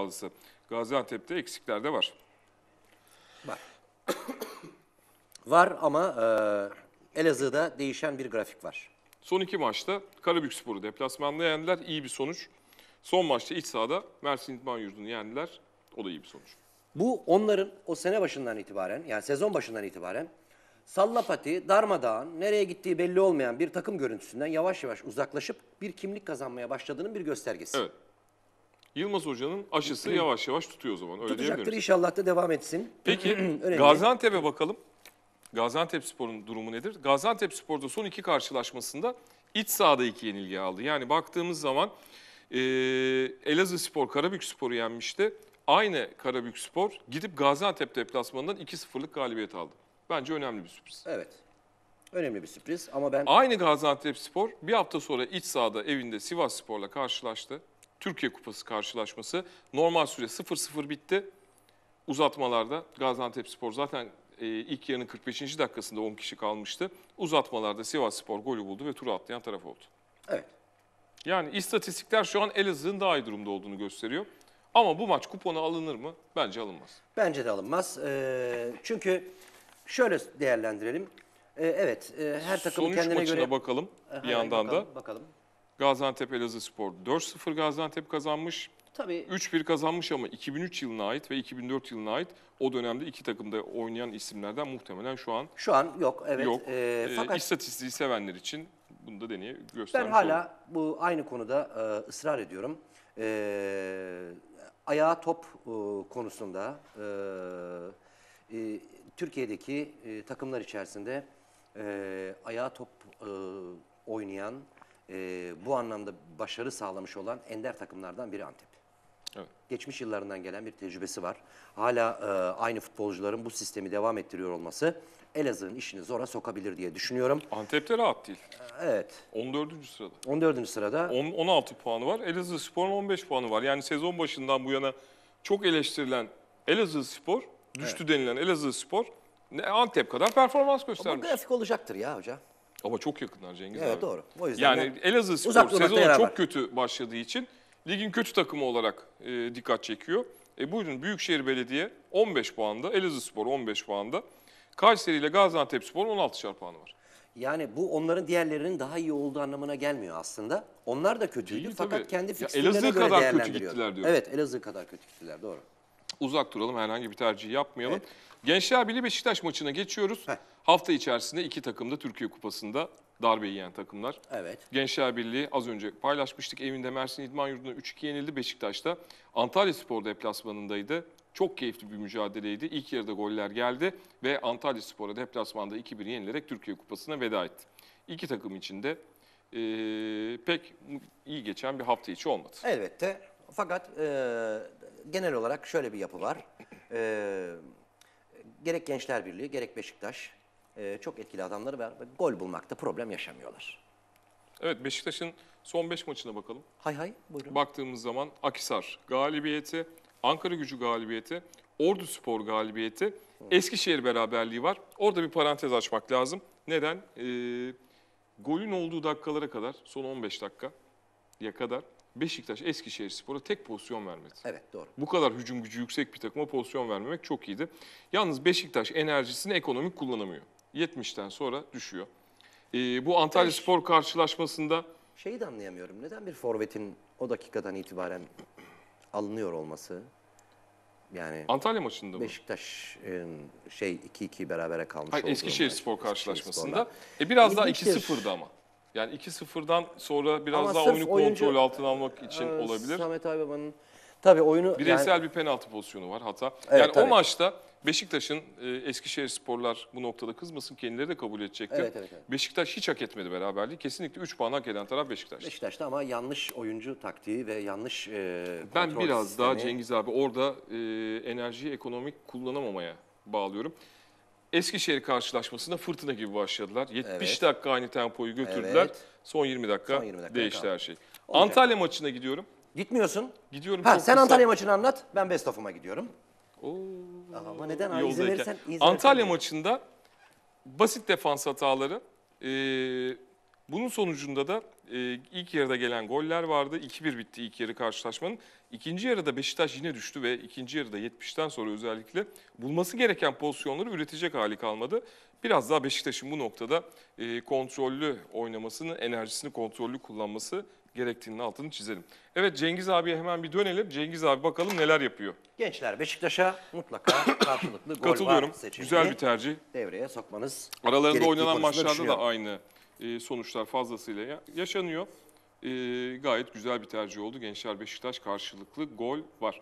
Bazısı. Gaziantep'te eksikler de var. Var. var ama e, Elazığ'da değişen bir grafik var. Son iki maçta Karabükspor'u deplasmanda yendiler. İyi bir sonuç. Son maçta iç sahada Mersin İdman Yurdu'nu yendiler. O da iyi bir sonuç. Bu onların o sene başından itibaren yani sezon başından itibaren sallapati, darmadağın, nereye gittiği belli olmayan bir takım görüntüsünden yavaş yavaş uzaklaşıp bir kimlik kazanmaya başladığının bir göstergesi. Evet. Yılmaz Hoca'nın aşısı yavaş yavaş tutuyor o zaman. Öyle Tutacaktır inşallah da devam etsin. Peki Önemli. Gaziantep'e bakalım. Gaziantep Spor'un durumu nedir? Gaziantep Spor'da son iki karşılaşmasında iç sahada iki yenilgi aldı. Yani baktığımız zaman e, Elazığ Spor Karabük Spor'u yenmişti. Aynı Karabük Spor gidip Gaziantep deplasmanından 2-0'lık galibiyet aldı. Bence önemli bir sürpriz. Evet. Önemli bir sürpriz ama ben Aynı Gaziantep Spor bir hafta sonra iç sahada evinde Sivas Spor'la karşılaştı. Türkiye Kupası karşılaşması. Normal süre 0-0 bitti. Uzatmalarda Gaziantep Spor zaten e, ilk yarının 45. dakikasında 10 kişi kalmıştı. Uzatmalarda Sivas Spor golü buldu ve turu atlayan taraf oldu. evet. Yani istatistikler şu an Elazığ'ın daha iyi durumda olduğunu gösteriyor. Ama bu maç kupona alınır mı? Bence alınmaz. Bence de alınmaz. Ee, çünkü şöyle değerlendirelim. Ee, evet, e, her takım Son üç kendine maçına göre bakalım Aha, bir yandan bakalım, da. bakalım. Gaziantep Elazığ Spor 4-0 Gaziantep kazanmış. Tabii 3-1 kazanmış ama 2003 yılına ait ve 2004 yılına ait o dönemde iki takımda oynayan isimlerden muhtemelen şu an şu an yok. Evet. yok. Ee, Ee, fakat istatistiği sevenler için bunu da deneye ben göstermiş hala olalım. bu aynı konuda e, ısrar ediyorum. Ee, ayağa top e, konusunda e, e, Türkiye'deki e, takımlar içerisinde e, ayağa top e, oynayan, e, bu anlamda başarı sağlamış olan ender takımlardan biri Antep. Evet. Geçmiş yıllarından gelen bir tecrübesi var. Hala e, aynı futbolcuların bu sistemi devam ettiriyor olması Elazığ'ın işini zora sokabilir diye düşünüyorum. Antep'te rahat değil. Evet. 14. sırada. 14. sırada 10, 16 puanı var. Elazığ Spor'un 15 puanı var. Yani sezon başından bu yana çok eleştirilen Elazığ Spor, düştü denilen Elazığ Spor Antep kadar performans bu göstermiş. grafik olacaktır ya hoca. Ama çok yakınlar Cengiz Evet abi. doğru. O yüzden Yani de- Elazığ Spor Uzak durmakta sezona yarar çok kötü başladığı için ligin kötü takımı olarak e, dikkat çekiyor. E buyurun Büyükşehir Belediye 15 puanda, Elazığ Spor 15 puanda. Kayseri ile Gaziantep Spor'un 16'şar puanı var. yani bu onların diğerlerinin daha iyi olduğu anlamına gelmiyor aslında. Onlar da kötüydü Değil fakat tabii. kendi Ya fikstürlerine Elazığ göre kadar kötü değerlendiriyor. gittiler diyorum. Evet Elazığ kadar kötü gittiler doğru. Uzak duralım herhangi bir tercih yapmayalım. Gençler Birliği Beşiktaş maçına geçiyoruz. Heh. Hafta içerisinde iki takım da Türkiye Kupası'nda darbe yiyen takımlar. Evet. Gençler Birliği az önce paylaşmıştık. Evinde Mersin İdman Yurdu'na 3-2 yenildi Beşiktaş'ta. Antalya Spor deplasmanındaydı. Çok keyifli bir mücadeleydi. İlk yarıda goller geldi ve Antalya Spor'a deplasmanda 2-1 yenilerek Türkiye Kupası'na veda etti. İki takım için de eee, pek iyi geçen bir hafta içi olmadı. Elbette. Fakat e, genel olarak şöyle bir yapı var. E, gerek Gençler Birliği gerek Beşiktaş e, çok etkili adamları var ve gol bulmakta problem yaşamıyorlar. Evet Beşiktaş'ın son 5 maçına bakalım. Hay hay buyurun. Baktığımız zaman Akisar galibiyeti, Ankara gücü galibiyeti, Ordu Spor galibiyeti, Eskişehir beraberliği var. Orada bir parantez açmak lazım. Neden? Ee, golün olduğu dakikalara kadar, son 15 dakika ya kadar Beşiktaş Eskişehir Spor'a tek pozisyon vermedi. Evet doğru. Bu kadar hücum gücü yüksek bir takıma pozisyon vermemek çok iyiydi. Yalnız Beşiktaş enerjisini ekonomik kullanamıyor. 70'ten sonra düşüyor. Ee, bu Antalya Beş- Spor karşılaşmasında Şeyi de anlayamıyorum. Neden bir forvetin o dakikadan itibaren alınıyor olması? Yani Antalya maçında mı? Beşiktaş'ın şey 2-2 berabere kalmış Hayır, Eskişehir Spor Eskişehir karşılaşmasında. Spor'la. E biraz daha İlginçtir. 2-0'dı ama. Yani 2-0'dan sonra biraz Ama daha sırf oyunu oyuncu- kontrol altına almak için Ee, olabilir. Samet Aybaba'nın tabii oyunu Bireysel yani- bir penaltı pozisyonu var hata. Evet, yani o tabii. maçta Beşiktaş'ın e, Eskişehir Sporlar bu noktada kızmasın kendileri de kabul edecektir. Evet, evet, evet. Beşiktaş hiç hak etmedi beraberliği. Kesinlikle 3 puan hak eden taraf Beşiktaş. Beşiktaş'ta ama yanlış oyuncu taktiği ve yanlış e, Ben kontrol biraz daha sistemi. Cengiz abi orada e, enerjiyi ekonomik kullanamamaya bağlıyorum. Eskişehir karşılaşmasında fırtına gibi başladılar. 70 Evet. dakika aynı tempoyu götürdüler. Evet. Son 20 dakika, Son 20 dakika değişti kaldı. her şey. Olacak. Antalya maçına gidiyorum. Gitmiyorsun. Gidiyorum Ha sen kısa. Antalya maçını anlat. Ben Best of'uma gidiyorum. Oo, Ama neden abi? İzin verirsen izin Antalya verirsen- maçında basit defans hataları. e, bunun sonucunda da ilk yarıda gelen goller vardı. 2-1 bitti ilk yarı karşılaşmanın. İkinci yarıda Beşiktaş yine düştü ve ikinci yarıda 70'ten sonra özellikle bulması gereken pozisyonları üretecek hali kalmadı. Biraz daha Beşiktaş'ın bu noktada e, kontrollü oynamasını, enerjisini kontrollü kullanması gerektiğinin altını çizelim. Evet Cengiz abiye hemen bir dönelim. Cengiz abi bakalım neler yapıyor. Gençler Beşiktaş'a mutlaka karşılıklı gol Katılıyorum. var seçeneği Güzel bir tercih. devreye sokmanız Aralarında gerektiği oynanan konusunda maçlarda da düşünüyorum. aynı sonuçlar fazlasıyla ya- yaşanıyor. E, gayet güzel bir tercih oldu. Gençler Beşiktaş karşılıklı gol var.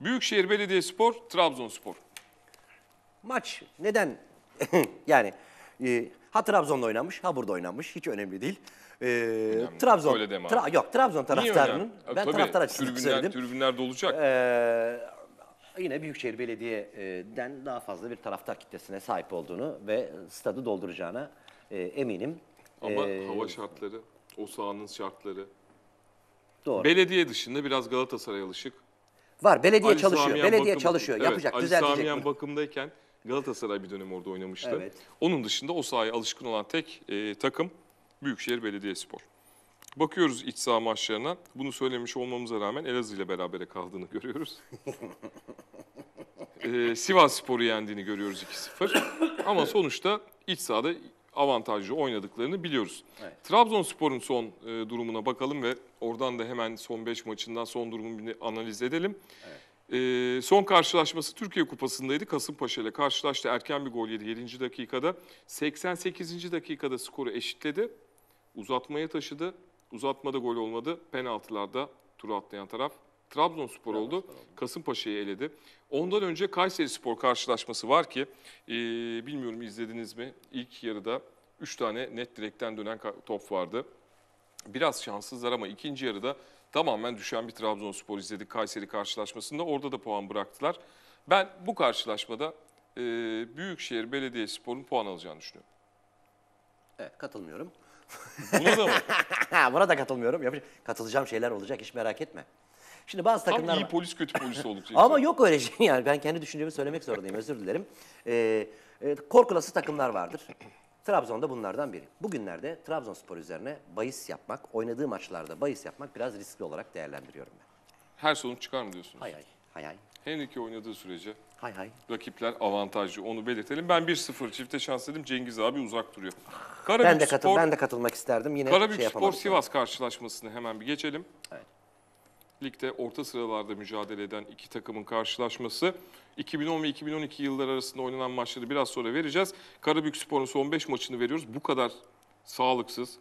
Büyükşehir Belediyespor, Trabzonspor. Maç neden? yani e, ha Trabzon'da oynanmış, ha burada oynanmış. Hiç önemli değil. E, Trabzon, Öyle deme. Tra- yok Trabzon taraftarının, önemli? ben Tabii, taraftar açısından söyledim. tribünler dolacak. Ee, yine Büyükşehir Belediye'den daha fazla bir taraftar kitlesine sahip olduğunu ve stadı dolduracağına e, eminim. Ama Ee, hava şartları, o sahanın şartları. doğru. Belediye dışında biraz Galatasaray alışık. Var belediye Ali çalışıyor. Samiyen belediye bakım- çalışıyor. Evet, Yapacak, Ali düzeltecek. Samiyen bunu. bakımdayken Galatasaray bir dönem orada oynamıştı. Evet. Onun dışında o sahaya alışkın olan tek e, takım Büyükşehir Belediyespor. Bakıyoruz iç saha maçlarına. Bunu söylemiş olmamıza rağmen Elazığ ile berabere kaldığını görüyoruz. e, Sivas Spor'u yendiğini görüyoruz 2-0. Ama sonuçta iç sahada avantajlı oynadıklarını biliyoruz. Evet. Trabzonspor'un son e, durumuna bakalım ve oradan da hemen son 5 maçından son durumunu bir analiz edelim. E, son karşılaşması Türkiye Kupası'ndaydı. Kasımpaşa ile karşılaştı. Erken bir gol yedi 7. dakikada. 88. dakikada skoru eşitledi. Uzatmaya taşıdı. Uzatmada gol olmadı. Penaltılarda turu atlayan taraf Trabzonspor oldu. Kasımpaşa'yı eledi. Ondan önce Kayseri Spor karşılaşması var ki e, bilmiyorum izlediniz mi? İlk yarıda 3 tane net direkten dönen top vardı. Biraz şanssızlar ama ikinci yarıda tamamen düşen bir Trabzonspor izledik Kayseri karşılaşmasında. Orada da puan bıraktılar. Ben bu karşılaşmada e, Büyükşehir Belediyespor'un puan alacağını düşünüyorum. Evet, katılmıyorum. Buna da mı? Buna da katılmıyorum. Katılacağım şeyler olacak hiç merak etme. Şimdi bazı Tam takımlar iyi var. polis kötü polis olduk. Ama yok öyle şey yani. Ben kendi düşüncemi söylemek zorundayım. Özür dilerim. Ee, e, korkulası takımlar vardır. Trabzon'da bunlardan biri. Bugünlerde Trabzonspor üzerine bahis yapmak, oynadığı maçlarda bahis yapmak biraz riskli olarak değerlendiriyorum ben. Her sonuç çıkar mı diyorsunuz? Hay hay. Hay hay. Henrique oynadığı sürece Hay hay. rakipler avantajlı onu belirtelim. Ben 1-0 çifte şans dedim. Cengiz abi uzak duruyor. Ben de Karabük katıl Spor, ben de katılmak isterdim. Yine Karabük şey Spor yapamadık. Sivas karşılaşmasını hemen bir geçelim. Evet. Ligde orta sıralarda mücadele eden iki takımın karşılaşması. 2010 ve 2012 yılları arasında oynanan maçları biraz sonra vereceğiz. Karabük Spor'un son 5 maçını veriyoruz. Bu kadar sağlıksız,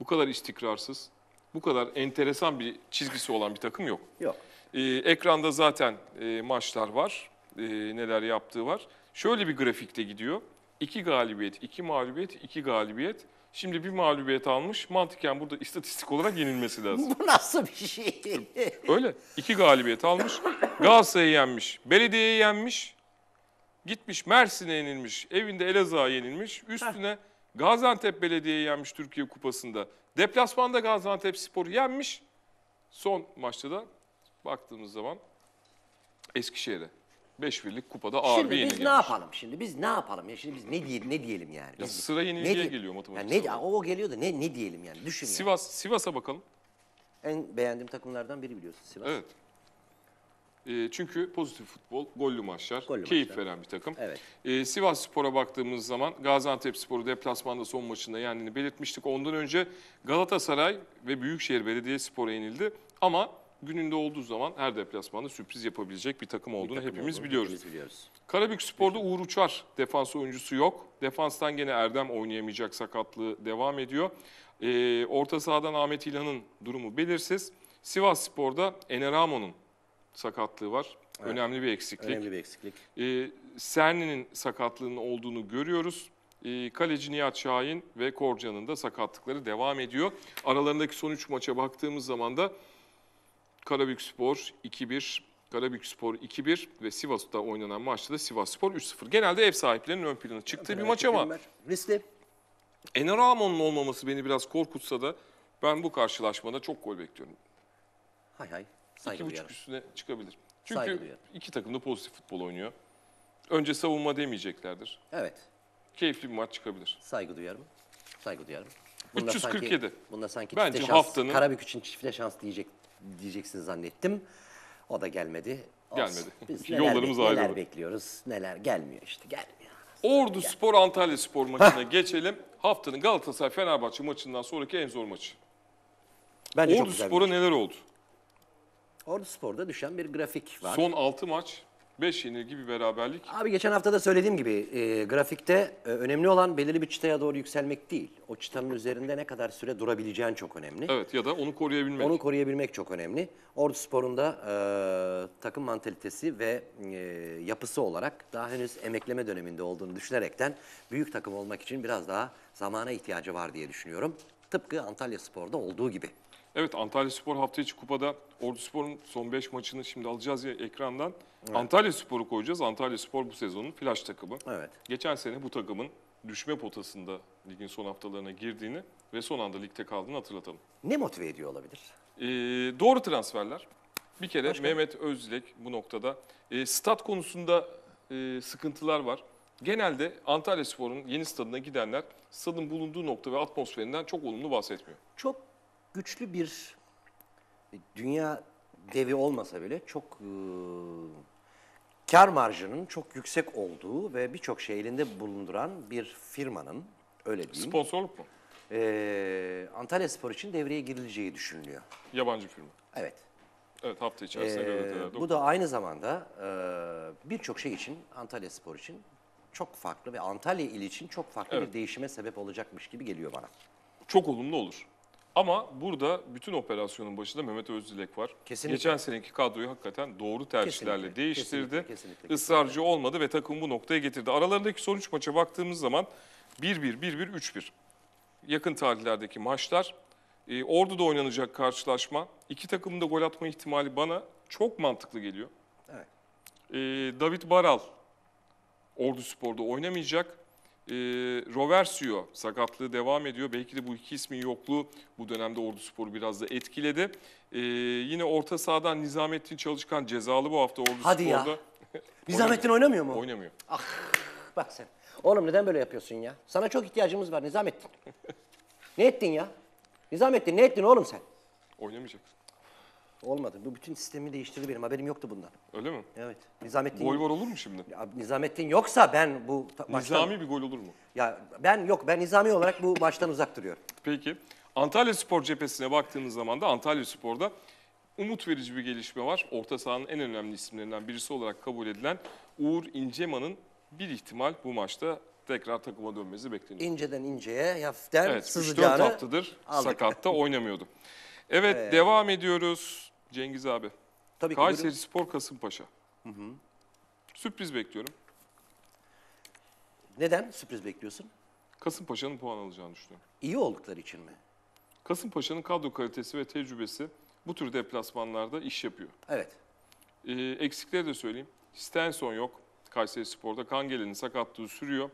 bu kadar istikrarsız, bu kadar enteresan bir çizgisi olan bir takım yok. Yok. Ee, ekranda zaten e, maçlar var, Ee, neler yaptığı var. Şöyle bir grafikte gidiyor. İki galibiyet, iki mağlubiyet, iki galibiyet. Şimdi bir mağlubiyet almış. Mantıken burada istatistik olarak yenilmesi lazım. Bu nasıl bir şey? Öyle. İki galibiyet almış. Galatasaray'ı yenmiş. Belediye'yi yenmiş. Gitmiş Mersin'e yenilmiş. Evinde Elazığ'a yenilmiş. Üstüne Gaziantep Belediye'yi yenmiş Türkiye Kupası'nda. Deplasmanda Gaziantep Spor'u yenmiş. Son maçta da baktığımız zaman Eskişehir'e. 5-1'lik kupada ağır bir Şimdi yenilgi biz ne gelmiş. yapalım şimdi? Biz ne yapalım ya? Şimdi biz ne diyelim, ne diyelim yani? Ya Biz- sıra yenilgiye ne geliyor matematik Ya ne, olarak. o geliyor da ne ne diyelim yani? Düşün. Sivas, Sivas'a bakalım. En beğendiğim takımlardan biri biliyorsun Sivas. Evet. Ee, çünkü pozitif futbol, gollü maçlar, Gollü keyif maçlar. veren bir takım. Evet. Ee, Sivas Spor'a baktığımız zaman Gaziantep Spor'u deplasmanda son maçında yendiğini belirtmiştik. Ondan önce Galatasaray ve Büyükşehir Belediyespor'a yenildi. Ama gününde olduğu zaman her deplasmanda sürpriz yapabilecek bir takım olduğunu Takım hepimiz olduğunu biliyoruz. Biliyoruz. Karabük Spor'da Uğur Uçar defans oyuncusu yok. Defanstan gene Erdem oynayamayacak sakatlığı devam ediyor. Ee, orta sahadan Ahmet İlhan'ın durumu belirsiz. Sivas Spor'da Eneramo'nun sakatlığı var. Önemli bir eksiklik. Önemli bir eksiklik. Ee, Serni'nin sakatlığının olduğunu görüyoruz. Ee, kaleci Nihat Şahin ve Korcan'ın da sakatlıkları devam ediyor. Aralarındaki son 3 maça baktığımız zaman da Karabük Spor 2-1, Karabük Spor 2-1 ve Sivas'ta oynanan maçta da Sivas Spor 3-0. Genelde ev sahiplerinin ön plana çıktığı bir maç ama Riskli. Eneramo'nun olmaması beni biraz korkutsa da ben bu karşılaşmada çok gol bekliyorum. Hay hay. Saygı 2.5 duyarım. üstüne çıkabilir. Saygı Çünkü duyarım. iki takım da pozitif futbol oynuyor. Önce savunma demeyeceklerdir. Evet. Keyifli bir maç çıkabilir. Saygı duyarım. Saygı duyarım. Bunda 347. Sanki, bunda sanki Bence çifte şans, haftanın- Karabük için çifte şans diyecek diyeceksin zannettim. O da gelmedi. Olsun. Gelmedi. Biz Yollarımız neler, neler ayrıldı. bekliyoruz, neler gelmiyor işte gelmiyor. Ordu Spor Antalya Spor maçına geçelim. Haftanın Galatasaray Fenerbahçe maçından sonraki en zor maçı. Bence çok Ordu güzel bir Spor'a maç. neler oldu? Ordu Spor'da düşen bir grafik var. Son 6 maç, 5 yenilgi bir beraberlik. Abi geçen hafta da söylediğim gibi e, grafikte e, önemli olan belirli bir çıtaya doğru yükselmek değil. O çıtanın üzerinde ne kadar süre durabileceğin çok önemli. Evet ya da onu koruyabilmek. Onu koruyabilmek çok önemli. Ordu Spor'un da e, takım mantalitesi ve e, yapısı olarak daha henüz emekleme döneminde olduğunu düşünerekten büyük takım olmak için biraz daha zamana ihtiyacı var diye düşünüyorum. Tıpkı Antalya Spor'da olduğu gibi. Evet Antalya Spor hafta içi kupada Ordu Spor'un son 5 maçını şimdi alacağız ya ekrandan. Antalya Spor'u koyacağız. Antalya Spor bu sezonun flash takımı. Evet. Geçen sene bu takımın düşme potasında ligin son haftalarına girdiğini ve son anda ligde kaldığını hatırlatalım. Ne motive ediyor olabilir? Ee, doğru transferler. Bir kere Başka? Mehmet Özdilek bu noktada. Ee, stat konusunda e, sıkıntılar var. Genelde Antalya Spor'un yeni stadına gidenler stadın bulunduğu nokta ve atmosferinden çok olumlu bahsetmiyor. Çok güçlü bir dünya devi olmasa bile çok e, kar marjının çok yüksek olduğu ve birçok şey elinde bulunduran bir firmanın öyle diyeyim. Sponsorluk mu? e, Antalya Spor için devreye girileceği düşünülüyor. Yabancı firma. Evet. Evet hafta içerisinde E, gazetelerde bu da aynı zamanda e, birçok şey için Antalya Spor için çok farklı ve Antalya ili için çok farklı Evet. bir değişime sebep olacakmış gibi geliyor bana. çok olumlu olur. Ama burada bütün operasyonun başında Mehmet Özdilek var. Kesinlikle. Geçen seneki kadroyu hakikaten doğru tercihlerle Kesinlikle, değiştirdi. kesinlikle, kesinlikle, Israrcı olmadı ve takım bu noktaya getirdi. Aralarındaki sonuç maça baktığımız zaman 1-1, 1-1, 3-1. Yakın tarihlerdeki maçlar. E, Ordu'da oynanacak karşılaşma. İki takımın da gol atma ihtimali bana çok mantıklı geliyor. Evet. E, David Baral Ordu Spor'da oynamayacak. E, Roversio sakatlığı devam ediyor. Belki de bu iki ismin yokluğu bu dönemde Ordu Spor'u biraz da etkiledi. E, yine orta sahadan Nizamettin Çalışkan cezalı bu hafta Ordu Hadi ya. Spor'da. Nizamettin oynamıyor mu? Oynamıyor. Bak sen. Oğlum neden böyle yapıyorsun ya? Sana çok ihtiyacımız var Nizamettin. ne ettin ya? Nizamettin ne ettin oğlum sen? Oynamayacak. Olmadı. Bu bütün sistemi değiştirdi benim. Haberim yoktu bundan. Öyle mi? Evet. Nizamettin Gol var olur mu şimdi? Ya, Nizamettin yoksa ben bu ta- maçtan... Nizami bir gol olur mu? Ya ben yok. Ben Nizami olarak bu maçtan uzak duruyorum. Peki. Antalya Spor cephesine baktığımız zaman da Antalya Spor'da umut verici bir gelişme var. Orta sahanın en önemli isimlerinden birisi olarak kabul edilen Uğur İnceman'ın bir ihtimal bu maçta tekrar takıma dönmesi bekleniyor. İnceden inceye, hafiften Evet, 3-4 sızacağını haftadır aldık. sakatta oynamıyordu. Evet, devam ediyoruz Cengiz abi. Tabii ki Kayseri buyurun. Spor Kasımpaşa. Sürpriz bekliyorum. Neden sürpriz bekliyorsun? Kasımpaşa'nın puan alacağını düşünüyorum. İyi oldukları için mi? Kasımpaşa'nın kadro kalitesi ve tecrübesi bu tür deplasmanlarda iş yapıyor. Evet. Ee, eksikleri de söyleyeyim. Stenson yok. Kayseri Spor'da. Kangel'in sakatlığı sürüyor.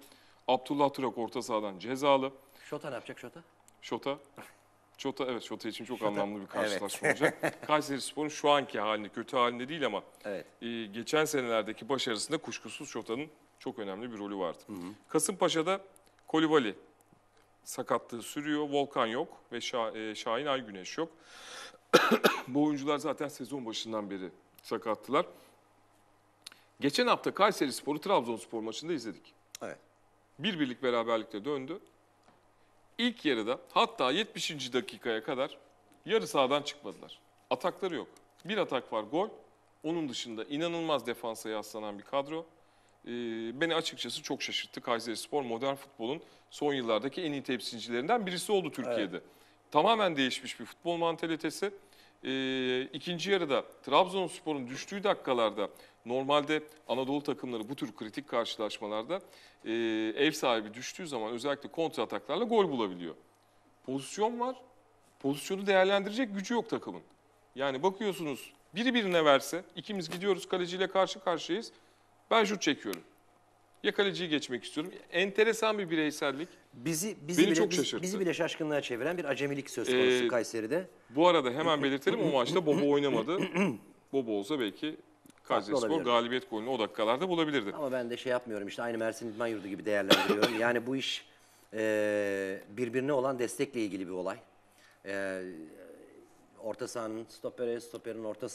Abdullah Turak orta sahadan cezalı. Şota ne yapacak Şota? Şota. Şota evet Şota için çok Şota, anlamlı bir evet. karşılaşma olacak. Kayseri Spor'un şu anki halinde, kötü halinde değil ama Evet. e, geçen senelerdeki başarısında kuşkusuz Şota'nın çok önemli bir rolü vardı. Kasımpaşa'da Kolibali sakatlığı sürüyor. Volkan yok ve Şah- e, Şahin Aygüneş yok. Bu oyuncular zaten sezon başından beri sakattılar. Geçen hafta Kayseri Sporu Trabzonspor maçında izledik. Evet. Bir birlik beraberlikle döndü. İlk yarıda hatta 70. dakikaya kadar yarı sahadan çıkmadılar. Atakları yok. Bir atak var gol. Onun dışında inanılmaz defansa yaslanan bir kadro. Ee, beni açıkçası çok şaşırttı. Kayseri Spor modern futbolun son yıllardaki en iyi temsilcilerinden birisi oldu Türkiye'de. Tamamen değişmiş bir futbol mantalitesi. Ee, ikinci yarıda Trabzonspor'un düştüğü dakikalarda normalde Anadolu takımları bu tür kritik karşılaşmalarda e, ev sahibi düştüğü zaman özellikle kontra ataklarla gol bulabiliyor. Pozisyon var. Pozisyonu değerlendirecek gücü yok takımın. Yani bakıyorsunuz biri birine verse ikimiz gidiyoruz kaleciyle karşı karşıyayız. Ben şut çekiyorum. Ya kaleciyi geçmek istiyorum. Enteresan bir bireysellik. Bizi bizi Beni bile çok şaşırttı. bizi bile şaşkınlığa çeviren bir acemilik söz konusu Ee, Kayseri'de. Bu arada hemen belirtelim o maçta Bobo oynamadı. Bobo olsa belki Farklı Kayserispor galibiyet golünü o dakikalarda bulabilirdi. Ama ben de şey yapmıyorum işte aynı Mersin İdman Yurdu gibi değerlendiriyorum. yani bu iş e, birbirine olan destekle ilgili bir olay. E, orta sahanın stopere, stoperin orta